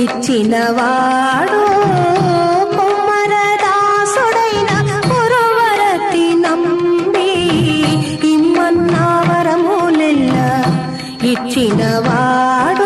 ఇచ్చినవాడు కుమ్మరదాసుడైన కురువరతి నంబి ఇమ్మన్న ఇచ్చినవాడు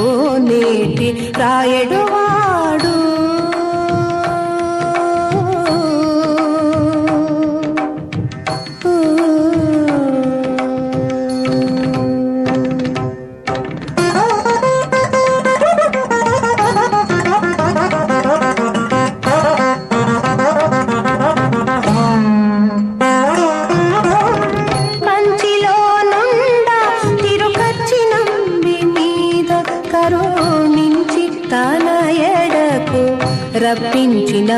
నెలకొన్న కోనేటి రప్పించిన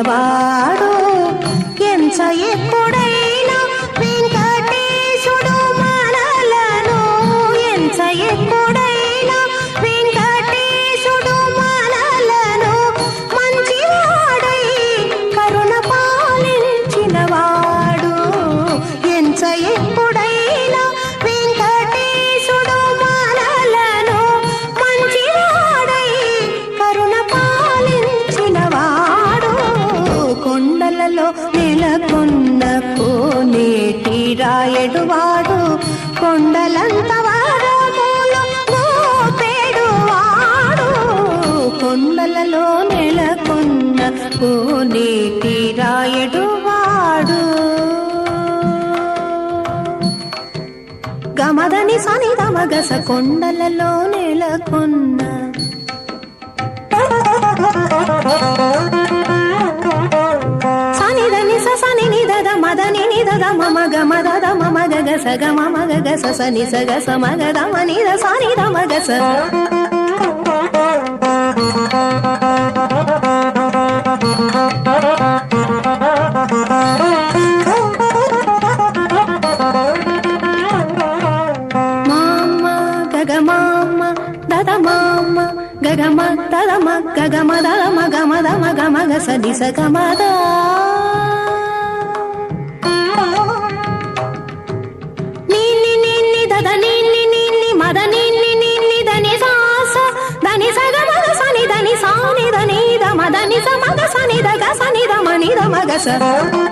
కొండలలో నెలకొన్న కోనేటి రాయడువాడు. కొండలంత వరములు మోపెడువాడు. కొండలలో నెలకొన్న కోనేటి రాయడువాడు. గమదని సని గస కొండలలో నెలకొన్న సని దని స సని నిదద మదని ని మమ గ మద మమ గ గ స గ మమ గ గ స స ని స గ స మ గ ద మ ని ద స ని ద మ గ స మామ గగ మామ దద మామ గగ మ దద మ గగ మ దద మ గ మ ద ని దని మద ని మగ ద గ స ని మగ స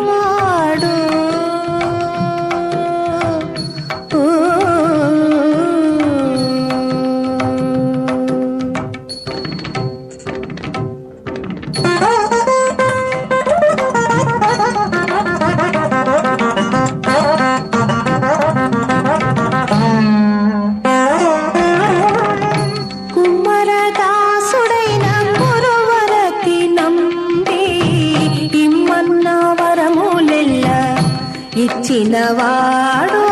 ఇచ్చినవాడు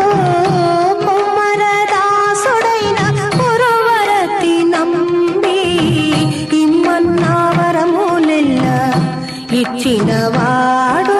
కుమ్మరదాసుడైన కురువరతి నంబి ఇమ్మన్న ఇచ్చినవాడు